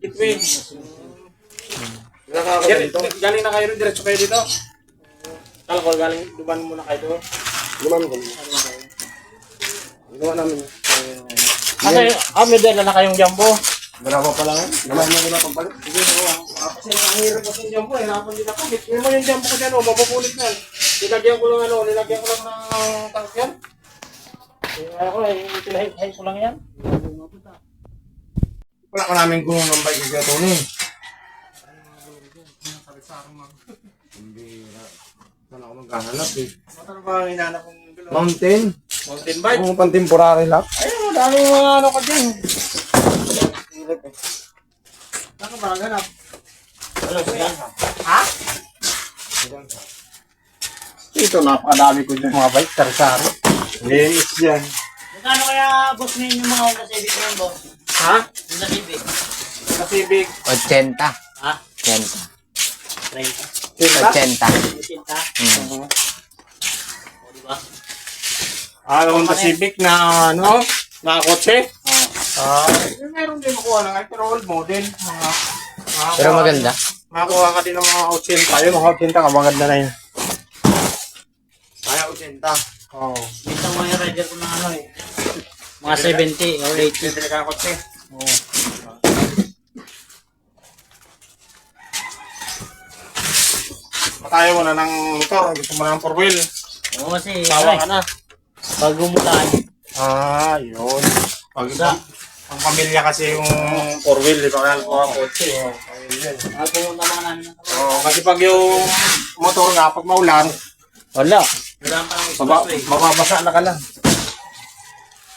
Gateway. Nakakabit Dir- dito. Galing na kayo rin, diretso kayo dito. Kala ko, galing, duman muna kayo doon. Luman ko. Ginawa namin. Kasi, ah, may dala na kayong jumbo. Dalawa pa lang. Naman mo na pagbalik. Sige. Ah, Kasi ang hirap kasi yung jumbo, eh. Hirapan din ako. Tingnan mo yung jumbo ko dyan, oh, mapupulit na. Nilagyan ko lang, ano, nilagyan ko lang ng tank yan. Kaya ako, eh, pinahit ko lang yan. Wala ko namin gulong ng bike kaya Tony. Hindi na. Saan ako maghahanap eh. Ano ba ang hinanap kong gulo? Mountain. Mountain bike? Kung pang temporary lang. Ayun, daming mga ano ka dyan. Hirap eh. Saan ka ba naghanap? Wala, siya. Ha? Ito, napakadami ko yung mga bike, sari-sari. Yes, yan. Magkano kaya boss ngayon yung mga Honda Civic ngayon, boss? Ha? Sa Civic. 80. Ha? 80. 30. 80. 80. Mm. O, diba? Ah, Honda Civic na ano, na kotse. Ah, eh, meron din makuha na nga, pero old model. Mga, mga Pero maganda. Makakuha ka din ng mga 80. Ayun, mga 80 ka, maganda na yun. Kaya 80. Oo. Oh. Minsan mga rider ko na ano eh. Mga 70 or 80. Bibili ka kotse. Oo. Patayo mo na ng motor, gusto mo na ng four wheel. Oo kasi, Sawa ka na. pag umulan, Ah, yun. Pag Sa- ang pamilya kasi yung four wheel, di ba kaya ko ang kotse. Oh, namin ng trabaho. Oo, kasi pag yung motor nga, pag maulan, Wala. Wala pa ng mababasa na ka lang.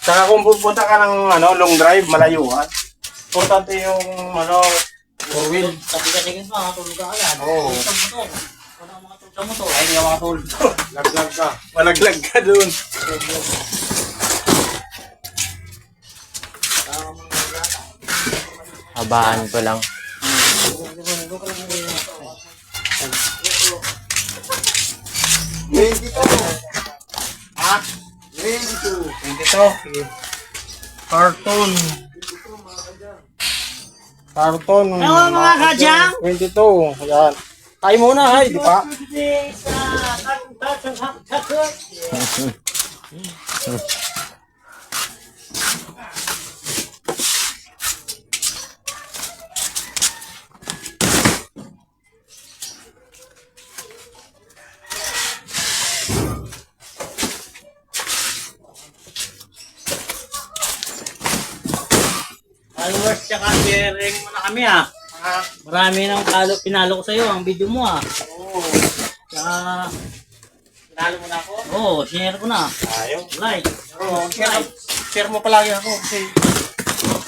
Saka kung pupunta ka ng ano, long drive, malayuan, importante yung ano, four wheel. Sabi kasi ganito, makatulog ka agad. Oo. Sa motor. Wala mga tulog sa motor. Ay, hindi ka makatulog. Laglag ka. Malaglag ka dun. Habaan ko lang. Twenty to. Ha? Twenty two. Hindi to. Cartoon. Cartoon. Hello, mga kadyang! 22. Yan. Tayo muna, hay, di ba? Followers tsaka sharing mo na kami ah. Ha? Marami nang talo, pinalo ko sa'yo ang video mo ah. Oo. Tsaka, Tinalo mo na ako? oo, oh, share ko na. Ayaw. Like, Oo, share, share mo palagi ako kasi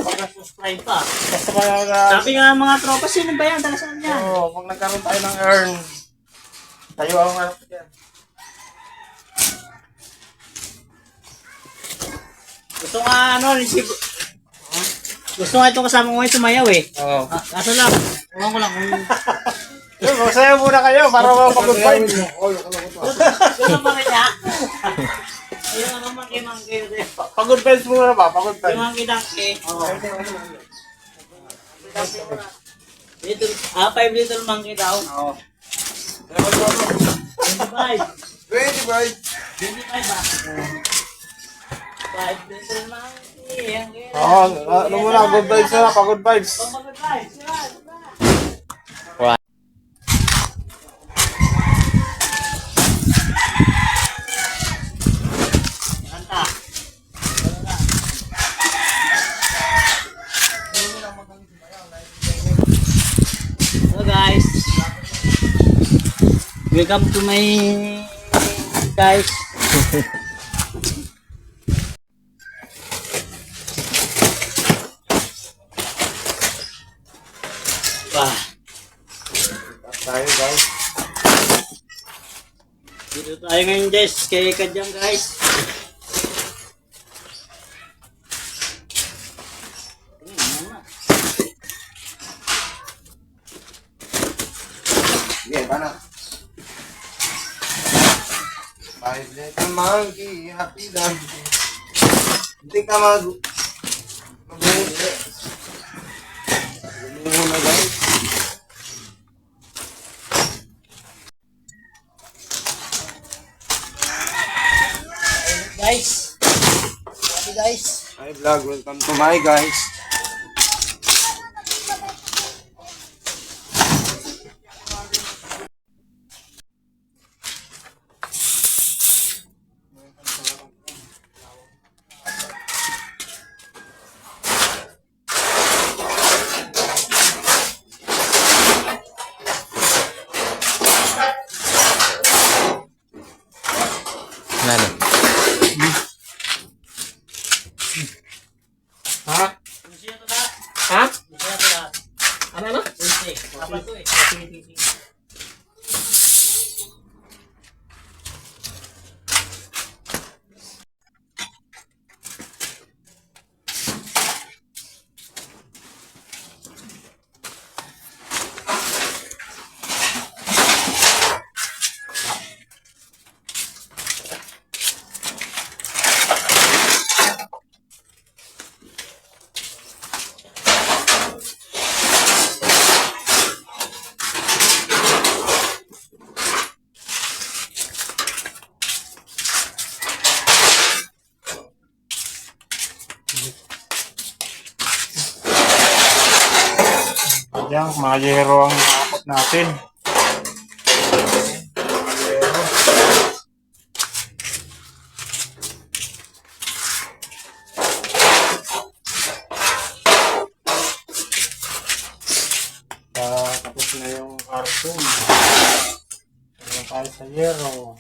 pag subscribe pa. basta pa na... Sabi nga mga tropa, sino ba yan? Taga saan yan? Oo, pag nagkaroon tayo ng earn, tayo ang ano dyan. Gusto nga ano, si... Gusto nga itong kasama ko ngayon sumayaw eh. Oo. Ah, kaso lang, ewan ko lang kung... Yun, magsayaw muna kayo para mapag-good vibe. Gusto pa rin niya? Ayun nga naman kay Mangke. Pag-good vibes muna ba? Pag-good Kay vibes. Mangke Dangke. Oo. Little, ah, 5 little monkey daw. Oo. 25. Twenty five. 25 ba? 5 little monkey. Ang ganda. Oo, ano muna, good vibes na, pag-good vibes. Pag-good vibes. Yan. Guys. Welcome to my guys. Wah, Tayo guys. dito tayo ngayon guys, kay Kadyang guys. Sige, paano? Five little monkey, happy dog. Hindi ka mag... mag- muna guys. Guys. Vlog, welcome to my guys. Na? Gusto eh. Ayan, mga yero ang apat natin. Ah, tapos na yung cartoon. Ayan tayo sa yero.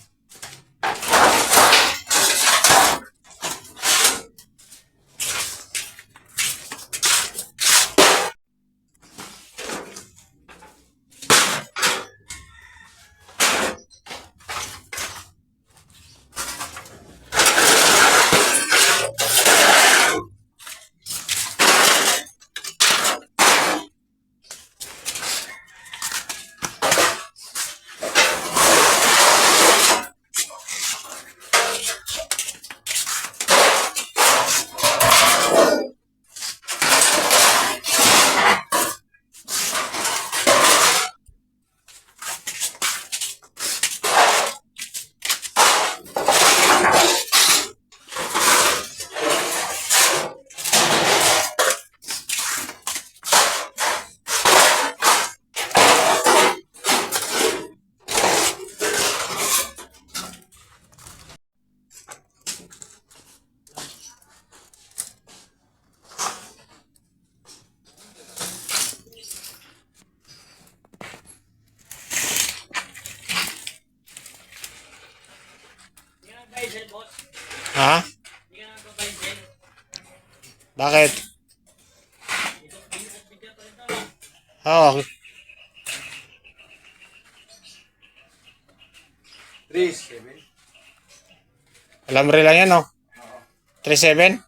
Ha? Bakit? Oo. 3, 7. Alam rin lang yan, no? 3-7?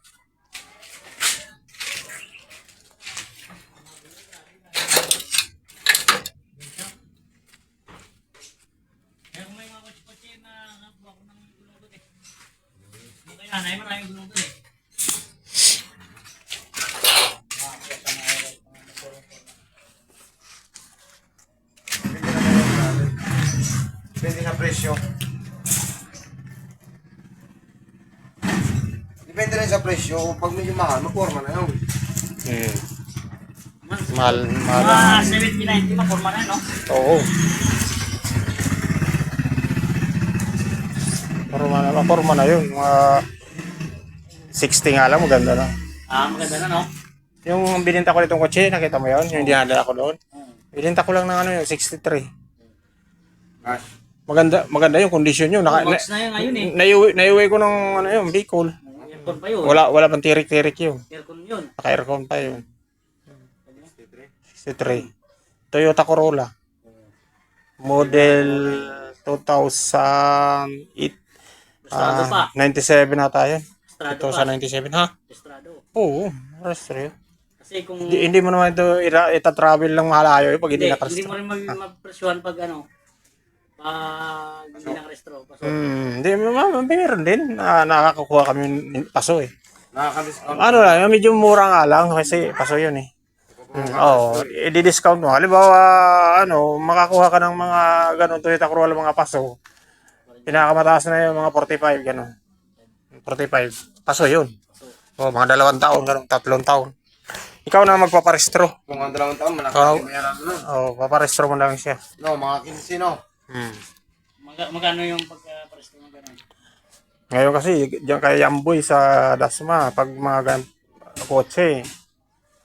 Meron may mga kotse-kotse na nakuha ko ng gulong doon eh. Hindi kaya nanay maraming gulong doon eh. Depende sa presyo. Depende rin sa presyo. Pag medyo mahal, magporma na yun. Hmm. Mahal, mahal. mga 70-90 maporma na no? Oo. Forma na, forma na yun. Mga 60 nga lang, maganda na. Ah, maganda na no? Yung bininta ko nitong kotse, nakita mo yun? Yung dinadala ko doon. Bininta ko lang ng ano yung 63. Cash. Maganda, maganda yung condition yun. Naka, na, Box na yun ngayon eh. naiuwi, naiuwi ko ng ano yun, Bicol. Aircon pa yun. Wala, wala pang tirik-tirik yun. Aircon yun. Naka-aircon pa yun. 63. Toyota Corolla. Model 2008. Estrado ah, pa. 97 na tayo. Estrado pa. 2097 ha? Estrado. Oo, restro. Kasi kung Hindi, hindi mo naman ito ira, ita-travel lang malayo eh, pag hindi, hindi, na hindi mo rin mag mapresyuhan pag ano, pag hindi nakarestro. Paso. Hmm, hindi, meron din. na nakakakuha kami ng paso eh. Nakaka-discount. Ano lang, medyo mura nga lang kasi paso yun eh. Mm, Oo, i-discount mo. Halimbawa, ano, makakuha ka ng mga ganun Toyota Corolla mga paso. Pinakamataas na yung mga 45, ganun. 45. Paso yun. O, mga dalawang taon, ganun, tatlong taon. Ikaw na magpaparestro. Kung ang dalawang taon, malaki yung bayaran mo nun. O, paparestro mo lang siya. No, mga 15 no. Hmm. Mag magkano yung pagka-presto ng gano'n? Ngayon kasi, diyan kay Amboy sa Dasma, pag mga gan kotse,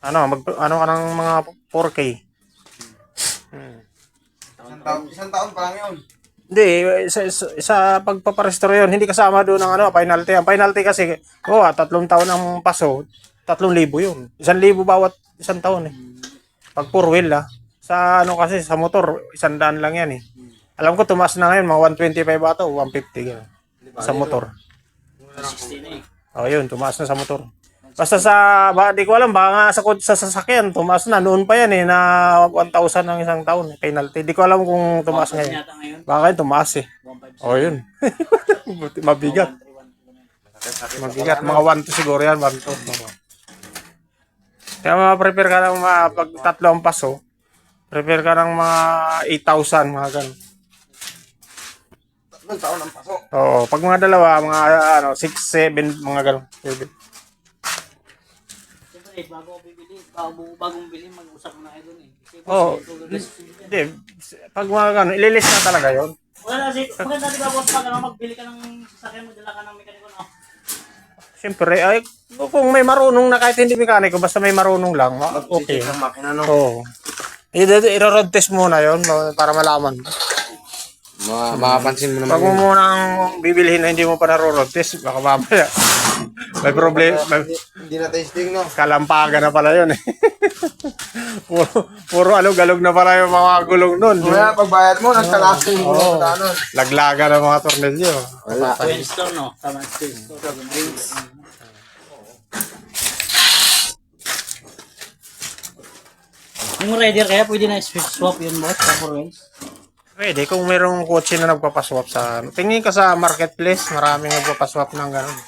ano, mag, ano ka ng mga 4K. Hmm. Isang taon, isang taon pa lang yun. Hindi, sa, sa, sa pagpaparestro yun, hindi kasama doon ng ano, penalty. Ang penalty kasi, oh, tatlong taon ang paso, tatlong libo yun. Isang libo bawat isang taon eh. Pag four wheel ah. Sa ano kasi, sa motor, isang daan lang yan eh. Alam ko, tumaas na ngayon, mga 125 ata o 150 gano'n. Sa motor. 60 na eh. Oh, yun, tumaas na sa motor. Basta sa, ba, di ko alam, baka nga sa, sa sasakyan, tumaas na. Noon pa yan eh, na 1,000 ang isang taon, eh, penalty. Di ko alam kung tumaas ngayon. ngayon. Baka yun, tumaas eh. O oh, yun. Mabigat. Mabigat, mga 1 to siguro yan, 1 to. Kaya ma-prepare ka ng mga, pag tatlo ang paso, prepare ka ng mga 8,000, mga ganun. Tatlong taon ang paso? Oo, pag mga dalawa, mga ano, 6, 7, mga ganun. 7 eh, bago bibili, bago, bago bibili, mag-usap na kayo eh. Kasi Oo. kung Hindi, pag mga ganun, ililis na talaga yon. Wala kasi, maganda di ba boss, pag ano, magbili ka ng sasakyan, magdala ka ng mekaniko na. Siyempre, ay, kung may marunong na kahit hindi mekaniko, basta may marunong lang, ma- okay. Check ang makina no. Oo. I- Iro-test muna yon para malaman. Ma mapapansin mo naman Pag mo yun. munang bibilihin na hindi mo pa naro-road test, baka mamaya. may problem, may Hindi, na testing no. kalampagan na pala yun eh. puro, puro alog-alog na pala yung mga gulong nun. Kaya pagbayad mo, nagkalasting mo Oo. na ano. Laglaga ng mga tornilyo. Wala. Windstorm, no? Tama, Windstorm. Yung rider kaya pwede na switch swap yun boss, sa for wheels. Pwede, kung mayroong kotse na nagpapaswap sa ano. Tingin ka sa marketplace, maraming nagpapaswap ng gano'n.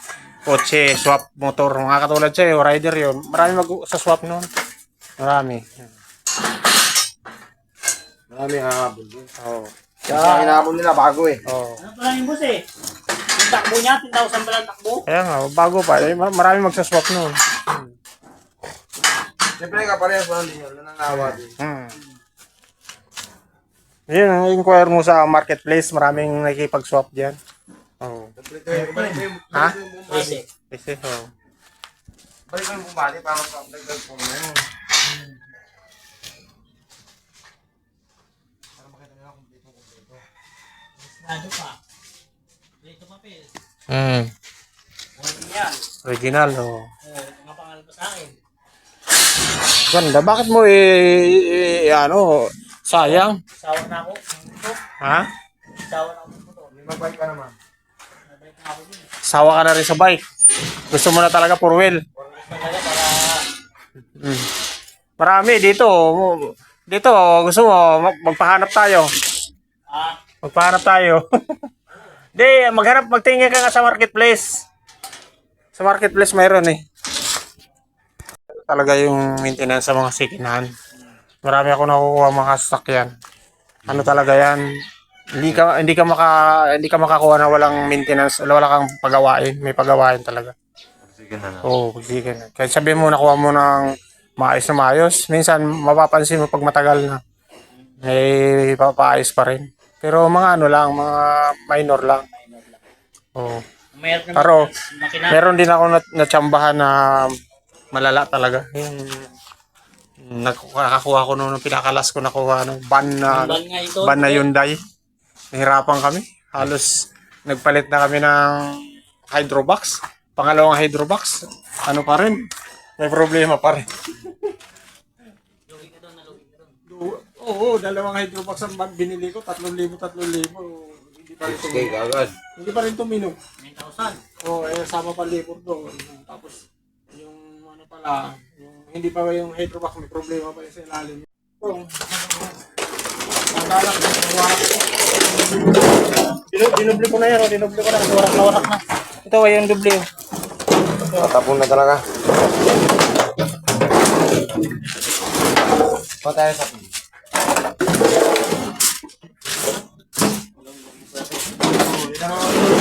Kotse, swap, motor, mga katulad sa'yo, rider yun. Marami mag-swap noon. Marami. Marami hahabol yun. Oo. Kaya hinahabol nila bago eh. Oo. Ano pala yung boss eh? Yung takbo niya, 10,000 pala ang takbo. Kaya nga, bago pa. Eh, mar- marami magsaswap noon. Siyempre kaparehas pa din yun. Nananawa din. Hmm. Yun, ang inquire mo sa marketplace, maraming nakikipag-swap ko yung Ha? bumali. Kasi, oo. Balik ko yung bumali para sa dagdag po na yun. Para makita nila kung dito kung dito. Lado pa. Dito papel. Hmm. Warning yan. Original, oo. Oh, mga pangalan pa sa akin. Ganda, bakit mo i, i- ano, sayang? Sawa na ako. Ha? Sawa na ako magbalik ka naman. Nabalik na ako eh. Sawa ka na rin sa bike. Gusto mo na talaga for wheel. Talaga para Hmm. Marami dito. mo- Dito, gusto mo, mag- magpahanap tayo. ah, Magpahanap tayo. Di, maghanap, magtingin ka nga sa marketplace. Sa marketplace mayroon eh. Talaga yung maintenance sa mga sikinan. Marami ako nakukuha mga sasakyan. Ano talaga yan? Hindi ka hindi ka maka hindi ka makakuha na walang maintenance, wala kang pagawain, may pagawain talaga. Sige na Oo, oh, sige na. Kahit sabihin mo nakuha mo ng maayos na maayos, minsan mapapansin mo pag matagal na may papaayos pa rin. Pero mga ano lang, mga minor lang. Oo. mayroon naman Pero, makina. meron din ako nat natsambahan na malala talaga. Yung nakakuha ko nung pinakalas ko nakuha ng ban na Ban ito. ban na Hyundai. Nahirapan kami. Halos nagpalit na kami ng hydrobox. Pangalawang hydrobox. Ano pa rin? May problema pa rin. Lugi ka doon, nalugi ka doon. Oo, dalawang hydrobox ang ban- binili ko. 3,000, 3,000. Hindi pa rin Okay, tumino. agad. Hindi pa rin tumino. 9,000. Oo, eh, sama pa labor doon. Tapos, ano pala, yung hindi pa yung hydrobox, may problema pa yung sa ilalim. Oo. Naglalak, warak ko. Dinu- Dinubli ko na yan, oh, dinubli ko na. Warak na warak na. Ito ay yung dubli. oh. Tatapon na talaga. Tayo sa pili.